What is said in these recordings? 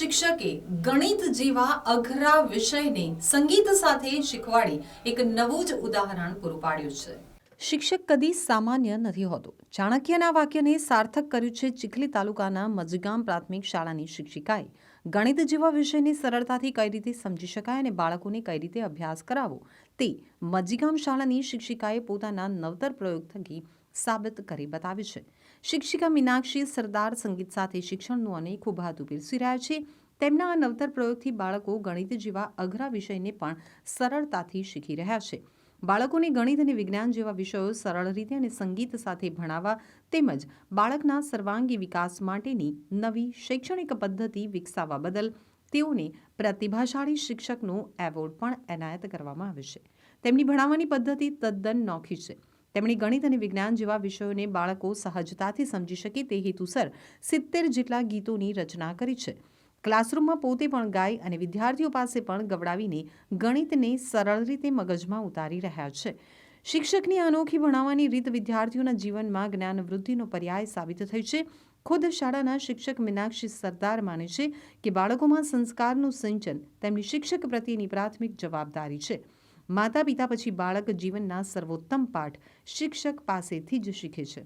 શિક્ષકે ગણિત જેવા અઘરા વિષયને સંગીત સાથે શીખવાડી એક નવું જ ઉદાહરણ પૂરું પાડ્યું છે. શિક્ષક કદી સામાન્ય નથી હોતો. ચાણક્યના વાક્યને સાર્થક કર્યું છે ચીખલી તાલુકાના મજગામ પ્રાથમિક શાળાની શિક્ષિકાએ. ગણિત જેવા વિષયને સરળતાથી કઈ રીતે સમજી શકાય અને બાળકોને કઈ રીતે અભ્યાસ કરાવવો તે મજગામ શાળાની શિક્ષિકાએ પોતાના નવતર પ્રયોગ થકી સાબિત કરી બતાવી છે. શિક્ષિકા મીનાક્ષી સરદાર સંગીત સાથે શિક્ષણનું અનેક ઉભાતું પીરસી રહ્યા છે. તેમના આ નવતર પ્રયોગથી બાળકો ગણિત જેવા અઘરા વિષયને પણ સરળતાથી શીખી રહ્યા છે. બાળકોને ગણિત અને વિજ્ઞાન જેવા વિષયો સરળ રીતે અને સંગીત સાથે ભણાવવા તેમજ બાળકના સર્વાંગી વિકાસ માટેની નવી શૈક્ષણિક પદ્ધતિ વિકસાવવા બદલ તેઓને પ્રતિભાશાળી શિક્ષકનો એવોર્ડ પણ એનાયત કરવામાં આવે છે. તેમની ભણાવવાની પદ્ધતિ તદ્દન નોખી છે. તેમણે ગણિત અને વિજ્ઞાન જેવા વિષયોને બાળકો સહજતાથી સમજી શકે તે હેતુસર સિત્તેર જેટલા ગીતોની રચના કરી છે. ક્લાસરૂમમાં પોતે પણ ગાય અને વિદ્યાર્થીઓ પાસે પણ ગવડાવીને ગણિતને સરળ રીતે મગજમાં ઉતારી રહ્યા છે. શિક્ષકની અનોખી ભણાવવાની રીત વિદ્યાર્થીઓના જીવનમાં જ્ઞાન વૃદ્ધિનો પર્યાય સાબિત થઈ છે. ખુદ શાળાના શિક્ષક મીનાક્ષી સરદાર માને છે કે બાળકોમાં સંસ્કારનું સિંચન તેમની શિક્ષક પ્રત્યેની પ્રાથમિક જવાબદારી છે. માતા પિતા પછી બાળક જીવનના સર્વોત્તમ પાઠ શિક્ષક પાસેથી જ શીખે છે.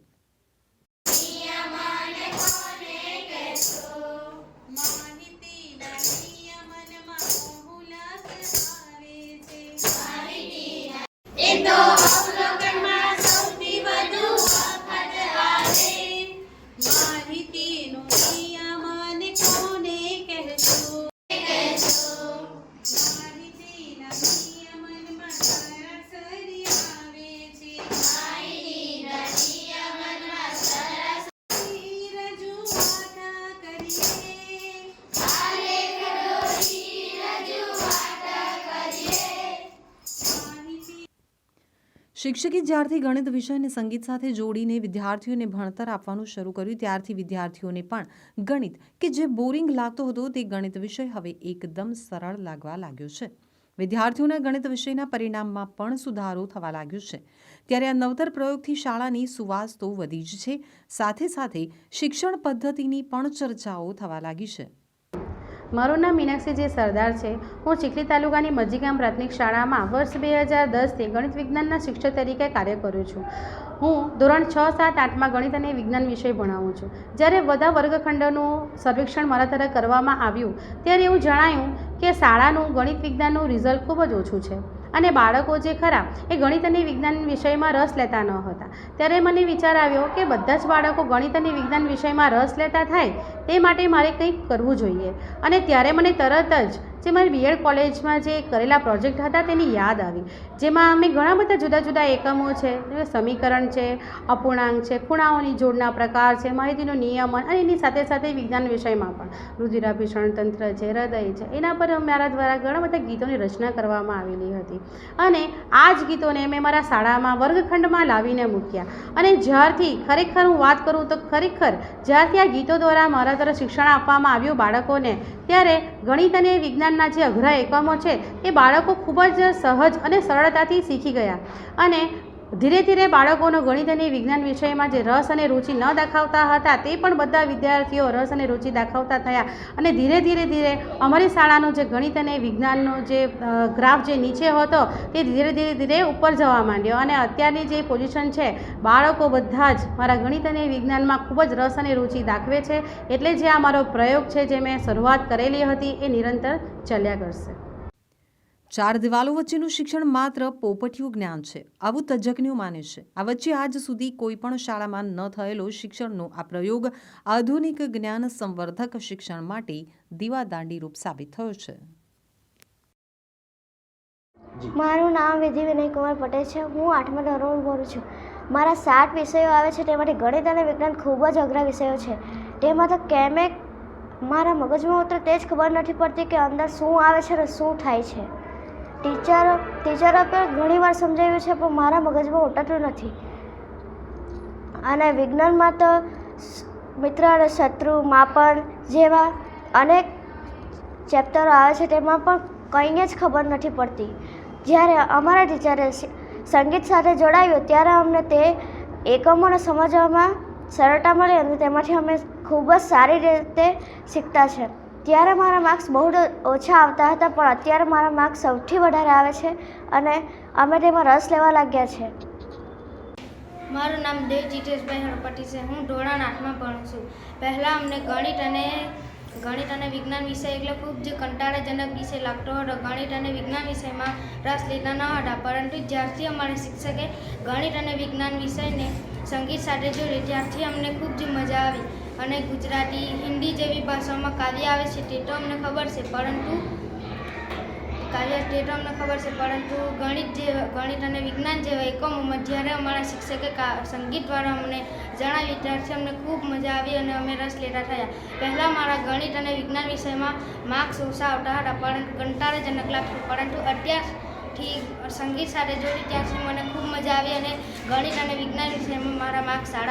શિક્ષકે જ્યારથી ગણિત વિષયને સંગીત સાથે જોડીને વિદ્યાર્થીઓને ભણતર આપવાનું શરૂ કર્યું, ત્યારથી વિદ્યાર્થીઓને પણ ગણિત, કે જે બોરિંગ લાગતો હતો તે ગણિત વિષય હવે એકદમ સરળ લાગવા લાગ્યો છે. વિદ્યાર્થીઓના ગણિત વિષયના પરિણામમાં પણ સુધારો થવા લાગ્યો છે. ત્યારે આ નવતર પ્રયોગથી શાળાની સુવાસ તો વધી જ છે. સાથે સાથે શિક્ષણ પદ્ધતિની પણ ચર્ચાઓ થવા લાગી છે. મારું નામ મીનાક્ષી જે સરદાર છે. હું ચીખલી તાલુકાની મજીગામ પ્રાથમિક શાળામાં વર્ષ બે હજાર દસથી ગણિત વિજ્ઞાનના શિક્ષક તરીકે કાર્ય કરું છું. હું ધોરણ છ, સાત, આઠમાં ગણિત અને વિજ્ઞાન વિષય ભણાવું છું. જ્યારે બધા વર્ગખંડનું સર્વેક્ષણ મારા તરફ કરવામાં આવ્યું, ત્યારે એવું જણાયું કે શાળાનું ગણિત વિજ્ઞાનનું રિઝલ્ટ ખૂબ જ ઓછું છે. અને બાળકો જે ખરા, એ ગણિત અને વિજ્ઞાન વિષયમાં રસ લેતા ન હતા. ત્યારે મને વિચાર આવ્યો કે બધા જ બાળકો ગણિત અને વિજ્ઞાન વિષયમાં રસ લેતા થાય, તે માટે મારે કંઈક કરવું જોઈએ. અને ત્યારે મને તરત જ જે મારી બીએડ કોલેજમાં જે કરેલા પ્રોજેક્ટ હતા તેની યાદ આવી. જેમાં અમે ઘણા બધા જુદા જુદા એકમો છે સમીકરણ છે, અપૂર્ણાંક છે, ખૂણાઓની જોડના પ્રકાર છે, માહિતીનું નિયમન અને એની સાથે સાથે વિજ્ઞાન વિષયમાં પણ. રુધિરાભિષણ તંત્ર છે, હૃદય છે, એના પર મારા દ્વારા ઘણા બધા ગીતોની રચના કરવામાં આવેલી હતી. અને આ જ ગીતોને મેં મારા શાળામાં વર્ગખંડમાં લાવીને મૂક્યા. અને જ્યારથી ખરેખર હું વાત કરું તો ખરેખર જ્યારથી આ ગીતો દ્વારા મારા તરફ શિક્ષણ આપવામાં આવ્યું બાળકોને, ત્યારે ગણિત અને વિજ્ઞાનના જે અઘરા એકમો છે, એ બાળકો ખૂબ જ સહજ અને સરળતાથી શીખી ગયા. અને ધીરે ધીરે બાળકોનો ગણિત અને વિજ્ઞાન વિષયમાં જે રસ અને રુચિ ન દાખવતા હતા તે પણ બધા વિદ્યાર્થીઓ રસ અને રુચિ દાખવતા થયા. અને ધીરે ધીરે ધીરે અમારી શાળાનું જે ગણિત અને વિજ્ઞાનનો જે ગ્રાફ જે નીચે હતો તે ધીરે ધીરે ધીરે ઉપર જવા માંડ્યો. અને અત્યારની જે પોઝિશન છે, બાળકો બધા જ મારા ગણિત અને વિજ્ઞાનમાં ખૂબ જ રસ અને રુચિ દાખવે છે. એટલે જે આ મારો પ્રયોગ છે જે મેં શરૂઆત કરેલી હતી એ નિરંતર ચાલ્યા કરશે. ચાર દિવાલો વચ્ચેનું શિક્ષણ માત્ર પોપટિયું જ્ઞાન છે. આવું તજજ્ઞો માને છે. આ વચ્ચે આજ સુધી કોઈ પણ શાળામાં ન થયેલો શિક્ષણનો આ પ્રયોગ આધુનિક જ્ઞાન સંવર્ધક શિક્ષણ માટે દીવાદાંડી રૂપ સાબિત થયો છે. મારું નામ વિધિ વિનયકુમાર પટેલ છે. હું આઠમા ધોરણ બોલું છું. મારા સાત વિષયો આવે છે. તેમાંથી ગણિત અને વિજ્ઞાન ખૂબ જ અઘરા વિષયો છે. તેમાં તો કેમે મારા મગજમાં ઉતરે તે જ ખબર નથી પડતી કે અંદર શું આવે છે અને શું થાય છે. ટીચર ટીચરો પણ ઘણીવાર સમજાવ્યું છે, પણ મારા મગજમાં ઉતરતું નથી. અને વિજ્ઞાનમાં તો મિત્ર અને શત્રુ, માપન જેવા અનેક ચેપ્ટરો આવે છે, તેમાં પણ કંઈ જ ખબર નથી પડતી. જ્યારે અમારા ટીચરે સંગીત સાથે જોડાયું, ત્યારે અમને તે એકમોને સમજવામાં સરળતા મળી અને તેમાંથી અમે ખૂબ જ સારી રીતે શીખતા છે. ત્યારે મારા માર્ક્સ બહુ જ ઓછા આવતા હતા, પણ અત્યારે મારા માર્ક્સ સૌથી વધારે આવે છે અને અમે તેમાં રસ લેવા લાગ્યા છે. મારું નામ દેવ જીતેશભાઈ હરપટી છે. હું ધોરણ આઠમાં ભણું છું. પહેલાં અમને ગણિત અને ગણિત અને વિજ્ઞાન વિષય એટલે ખૂબ જ કંટાળાજનક વિષય લાગતો હતો. ગણિત અને વિજ્ઞાન વિષયમાં રસ લેતા ન હતા, પરંતુ જ્યારથી અમારા શિક્ષકે ગણિત અને વિજ્ઞાન વિષયને સંગીત સાથે જોડે ત્યારથી અમને ખૂબ જ મજા આવી. અને ગુજરાતી, હિન્દી જેવી ભાષામાં કાવ્ય આવે છે તે તો અમને ખબર છે. પરંતુ કાવ્ય તે તો અમને ખબર છે, પરંતુ ગણિત જે, ગણિત અને વિજ્ઞાન જેવા એકમોમાં જ્યારે અમારા શિક્ષકે સંગીત દ્વારા અમને જણાવી ત્યારથી અમને ખૂબ મજા આવી અને અમે રસ લેતા થયા. પહેલાં મારા ગણિત અને વિજ્ઞાન વિષયમાં માર્ક્સ ઓછા આવતા હતા, પરંતુ કંટાળાજનક લાગતું પરંતુ અત્યારથી સંગીત સાથે જોડી ત્યાંથી મને ખૂબ મજા આવી અને ગણિત અને વિજ્ઞાન વિષયમાં મારા માર્ક્સ સારા